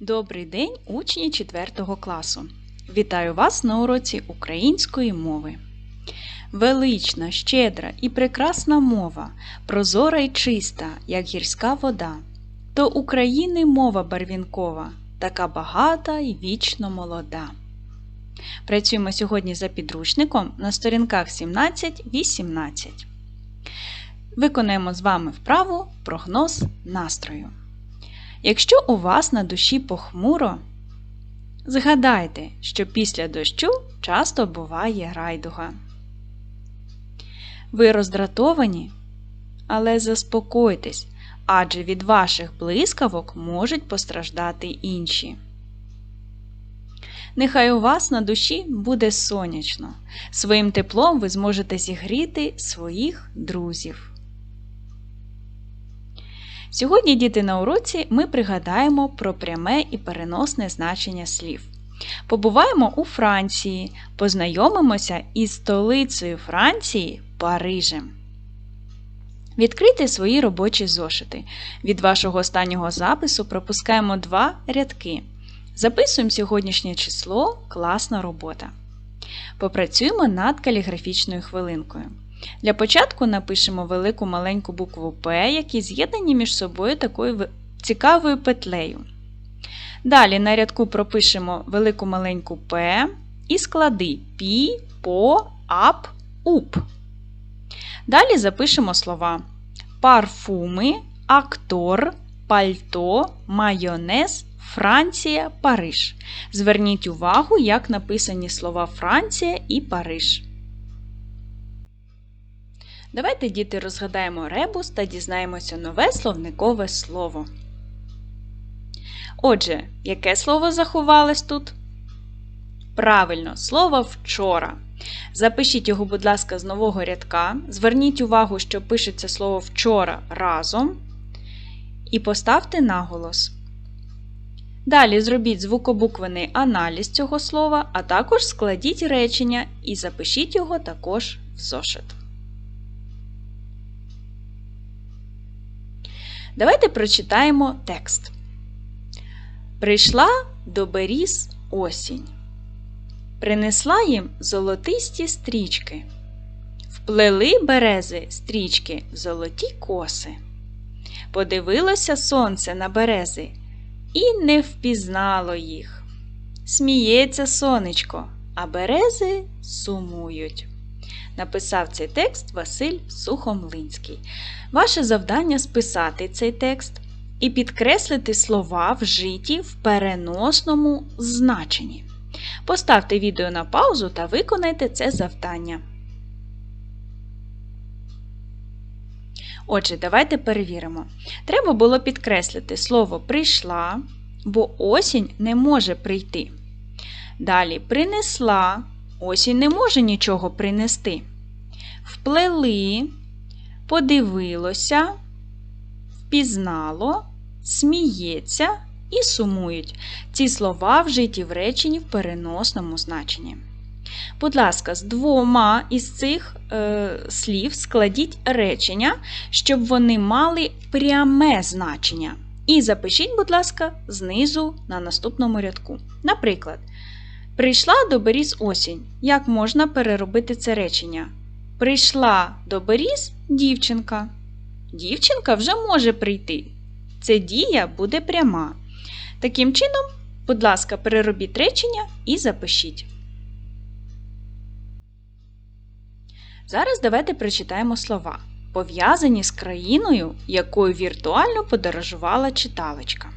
Добрий день, учні 4 класу! Вітаю вас на уроці української мови. Велична, щедра і прекрасна мова, прозора і чиста, як гірська вода. То України мова барвінкова, така багата і вічно молода. Працюємо сьогодні за підручником на сторінках 17-18. Виконаємо з вами вправу прогноз настрою. Якщо у вас на душі похмуро, згадайте, що після дощу часто буває райдуга. Ви роздратовані, але заспокойтесь, адже від ваших блискавок можуть постраждати інші. Нехай у вас на душі буде сонячно. Своїм теплом ви зможете зігріти своїх друзів. Сьогодні, діти, на уроці ми пригадаємо про пряме і переносне значення слів. Побуваємо у Франції, познайомимося із столицею Франції Парижем. Відкрийте свої робочі зошити. Від вашого останнього запису пропускаємо два рядки. Записуємо сьогоднішнє число класна робота. Попрацюємо над каліграфічною хвилинкою. Для початку напишемо велику маленьку букву П, які з'єднані між собою такою цікавою петлею. Далі на рядку пропишемо велику маленьку П і склади Пі, По, Ап, Уп. Далі запишемо слова парфуми, актор, пальто, майонез, Франція, Париж. Зверніть увагу, як написані слова Франція і Париж. Давайте, діти, розгадаємо ребус та дізнаємося нове словникове слово. Отже, яке слово заховалось тут? Правильно, слово вчора. Запишіть його, будь ласка, з нового рядка. Зверніть увагу, що пишеться слово вчора разом. І поставте наголос. Далі зробіть звукобуквений аналіз цього слова, а також складіть речення і запишіть його також в зошит. Давайте прочитаємо текст. Прийшла до беріз осінь. Принесла їм золотисті стрічки. Вплели берези стрічки в золоті коси. Подивилося сонце на берези і не впізнало їх. Сміється сонечко, а берези сумують. Написав цей текст Василь Сухомлинський. Ваше завдання списати цей текст і підкреслити слова вжиті в переносному значенні. Поставте відео на паузу та виконайте це завдання. Отже, давайте перевіримо. Треба було підкреслити слово прийшла, бо осінь не може прийти. Далі принесла, осінь не може нічого принести. Вплели, подивилося, впізнало, сміється і сумують. Ці слова вжиті в реченні в переносному значенні. Будь ласка, з двома із цих е, слів складіть речення, щоб вони мали пряме значення. І запишіть, будь ласка, знизу на наступному рядку. Наприклад, прийшла до беріз осінь. Як можна переробити це речення? Прийшла до беріз дівчинка. Дівчинка вже може прийти. Це дія буде пряма. Таким чином, будь ласка, переробіть речення і запишіть. Зараз давайте прочитаємо слова, пов'язані з країною, якою віртуально подорожувала читалочка.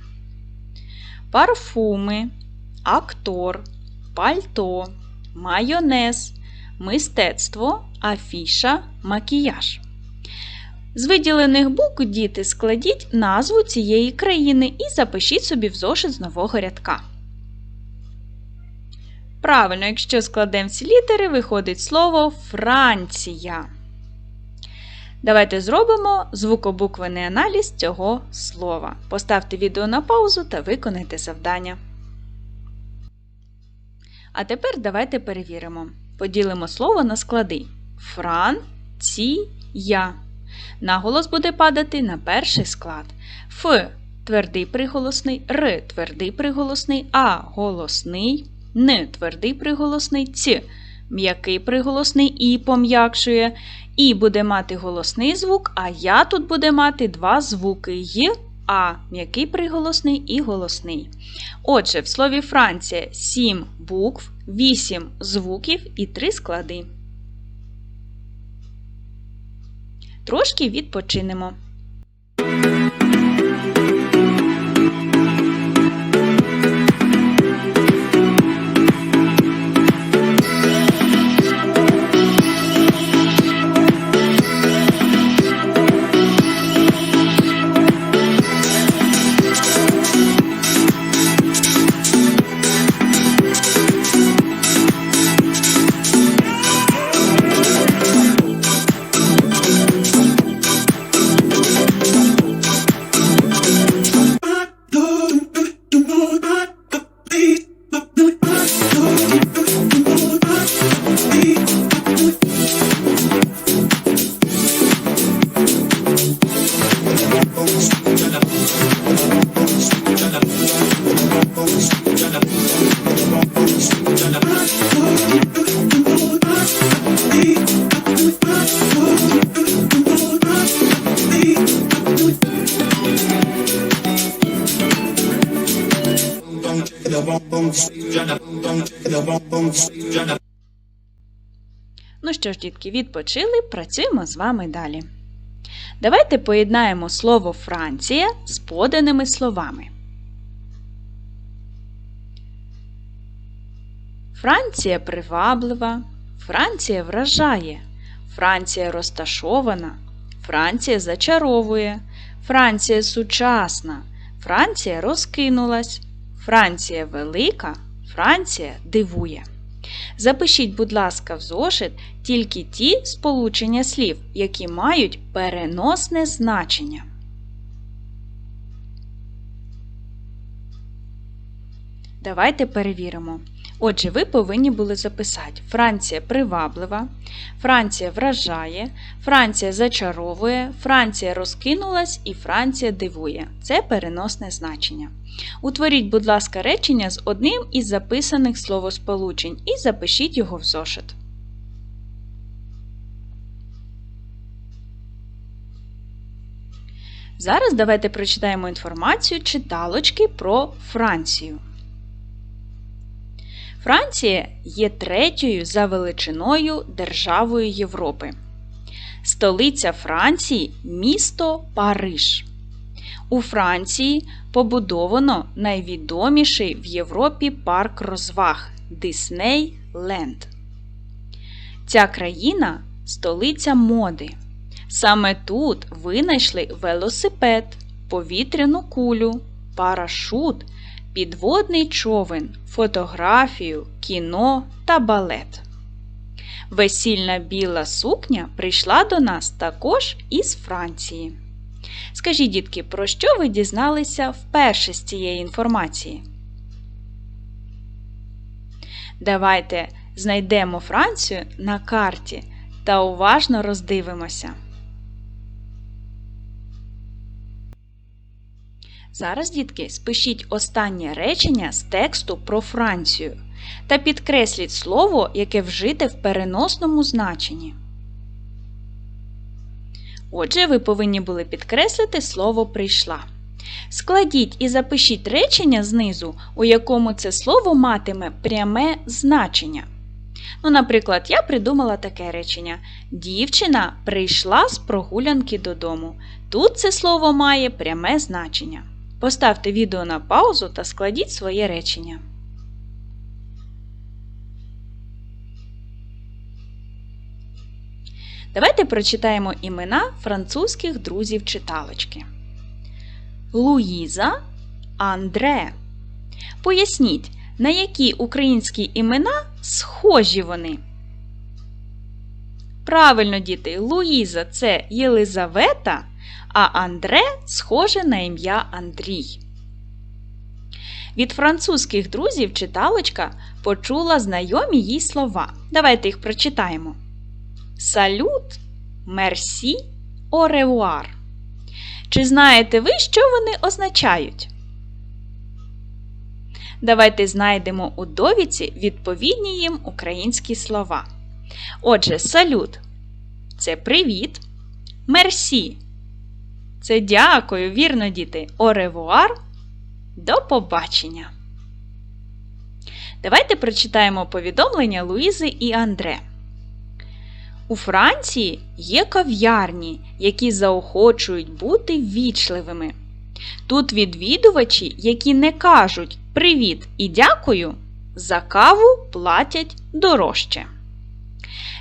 Парфуми, актор, пальто, майонез, мистецтво, афіша, макіяж. З виділених букв діти складіть назву цієї країни і запишіть собі в зошит з нового рядка. Правильно, якщо складемо всі літери, виходить слово Франція. Давайте зробимо звукобуквений аналіз цього слова. Поставте відео на паузу та виконайте завдання. А тепер давайте перевіримо. Поділимо слово на склади. Фран-ці-я. Наголос буде падати на перший склад. Ф твердий приголосний, Р твердий приголосний, А голосний, Н твердий приголосний, Ц м'який приголосний І пом'якшує. І буде мати голосний звук, а я тут буде мати два звуки Й, А м'який приголосний і голосний. Отже, в слові Франція 7 букв, 8 звуків і 3 склади. Трошки відпочинемо. Що ж, дітки, відпочили, працюємо з вами далі. Давайте поєднаємо слово Франція з поданими словами. Франція приваблива, Франція вражає, Франція розташована, Франція зачаровує, Франція сучасна, Франція розкинулась, Франція велика, Франція дивує. Запишіть, будь ласка, в зошит тільки ті сполучення слів, які мають переносне значення. Давайте перевіримо. Отже, ви повинні були записати: Франція приваблива, Франція вражає, Франція зачаровує, Франція розкинулась і Франція дивує. Це переносне значення. Утворіть, будь ласка, речення з одним із записаних словосполучень і запишіть його в зошит. Зараз давайте прочитаємо інформацію читалочки про Францію. Франція є третьою за величиною державою Європи. Столиця Франції місто Париж. У Франції побудовано найвідоміший в Європі парк розваг Дисней Ленд. Ця країна столиця моди. Саме тут винайшли велосипед, повітряну кулю, парашут, підводний човен, фотографію, кіно та балет. Весільна біла сукня прийшла до нас також із Франції. Скажіть, дітки, про що ви дізналися вперше з цієї інформації? Давайте знайдемо Францію на карті та уважно роздивимося. Зараз, дітки, спишіть останнє речення з тексту про Францію та підкресліть слово, яке вжите в переносному значенні. Отже, ви повинні були підкреслити слово прийшла. Складіть і запишіть речення знизу, у якому це слово матиме пряме значення. Ну, Наприклад, я придумала таке речення: Дівчина прийшла з прогулянки додому. Тут це слово має пряме значення. Поставте відео на паузу та складіть своє речення. Давайте прочитаємо імена французьких друзів читалочки. Луїза Андре. Поясніть, на які українські імена схожі вони. Правильно, діти, Луїза це Єлизавета, а Андре схоже на ім'я Андрій. Від французьких друзів читалочка почула знайомі їй слова. Давайте їх прочитаємо. Салют, мерсі, оревуар. Чи знаєте ви, що вони означають? Давайте знайдемо у довідці відповідні їм українські слова. Отже, салют це привіт. Мерсі. Це дякую, вірно, діти. Оревуар. До побачення. Давайте прочитаємо повідомлення Луїзи і Андре. У Франції є кав'ярні, які заохочують бути ввічливими. Тут відвідувачі, які не кажуть привіт і дякую, за каву платять дорожче.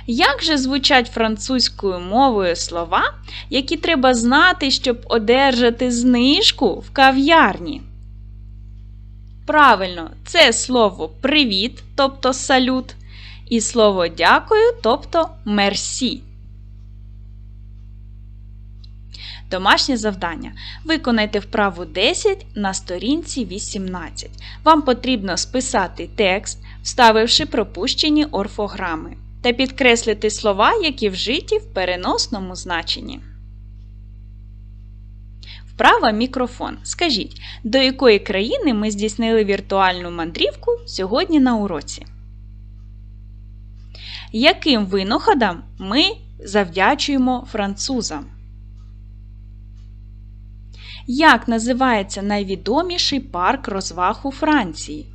Як же звучать французькою мовою слова, які треба знати, щоб одержати знижку в кав'ярні? Правильно, це слово привіт, тобто салют, і слово дякую, тобто мерсі. Домашнє завдання. Виконайте вправу 10 на сторінці 18. Вам потрібно списати текст, вставивши пропущені орфограми, та підкреслити слова, які вжиті в переносному значенні. Вправа мікрофон. Скажіть, до якої країни ми здійснили віртуальну мандрівку сьогодні на уроці? Яким винаходам ми завдячуємо французам? Як називається найвідоміший парк розваг у Франції?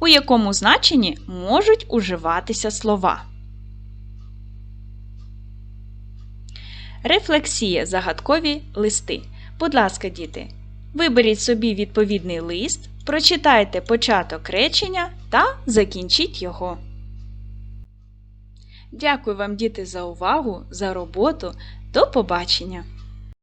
У якому значенні можуть уживатися слова? Рефлексія загадкові листи. Будь ласка, діти, виберіть собі відповідний лист, прочитайте початок речення та закінчіть його. Дякую вам, діти, за увагу, за роботу. До побачення!